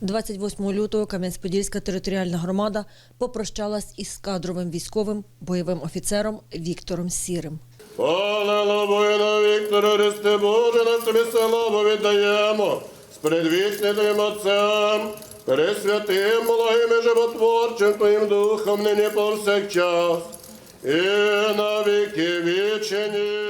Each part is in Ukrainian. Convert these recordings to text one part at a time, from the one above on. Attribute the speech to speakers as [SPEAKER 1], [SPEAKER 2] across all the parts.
[SPEAKER 1] 28 лютого Кам'янець-Подільська територіальна громада попрощалась із кадровим військовим бойовим офіцером Віктором Сірим.
[SPEAKER 2] Палило воїна Віктора Христе Боже, на тобі славу віддаємо з предвічним Отцем, Пресвятим, благим і животворчим Твоїм Духом, нині повсякчас, і на віки вічені.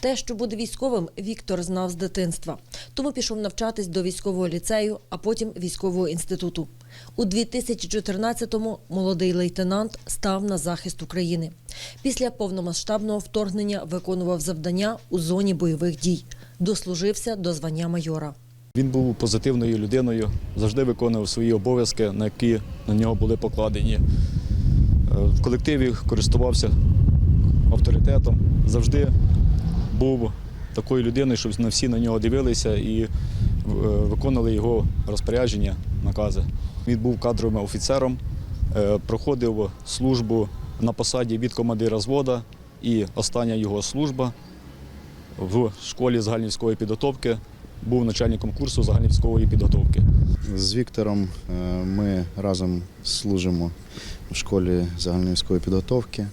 [SPEAKER 1] Те, що буде військовим, Віктор знав з дитинства. Тому пішов навчатись до військового ліцею, а потім військового інституту. У 2014-му молодий лейтенант став на захист України. Після повномасштабного вторгнення виконував завдання у зоні бойових дій. Дослужився до звання майора.
[SPEAKER 3] Він був позитивною людиною, завжди виконував свої обов'язки, на які на нього були покладені. Е, В колективі користувався авторитетом, завжди був такою людиною, щоб на всі на нього дивилися і е, виконували його розпорядження, накази. Він був кадровим офіцером, е, проходив службу на посаді від командира звода, і остання його служба в школі загальновійськової підготовки був начальником курсу загальновійськової підготовки.
[SPEAKER 4] З Віктором е, ми разом служимо в школі загальновійськової підготовки.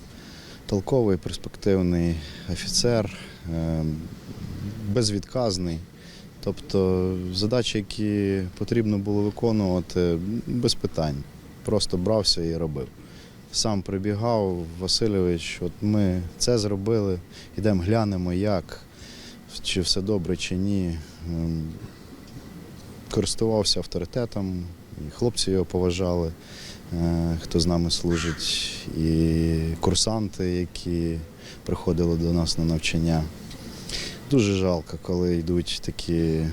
[SPEAKER 4] Толковий, перспективний офіцер, е, безвідказний. Тобто задачі, які потрібно було виконувати, без питань. Просто брався і робив. Сам прибігав, Васильович, от ми це зробили, йдемо глянемо, як, чи все добре, чи ні. Ем, користувався авторитетом, і хлопці його поважали, е, хто з нами служить, і курсанти, які приходили до нас на навчання. Дуже жалко, коли йдуть такі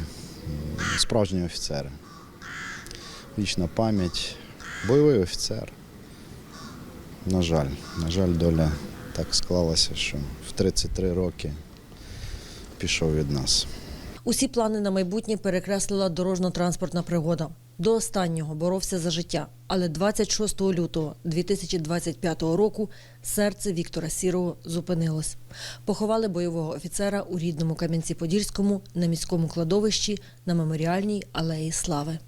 [SPEAKER 4] справжні офіцери. Вічна пам'ять, бойовий офіцер. На жаль, на жаль, доля так склалася, що в 33 роки пішов від нас.
[SPEAKER 1] Усі плани на майбутнє перекреслила дорожньо-транспортна пригода. До останнього боровся за життя, але 26 лютого 2025 року серце Віктора Сірого зупинилось. Поховали бойового офіцера у рідному Кам'янці-Подільському на міському кладовищі на меморіальній алеї Слави.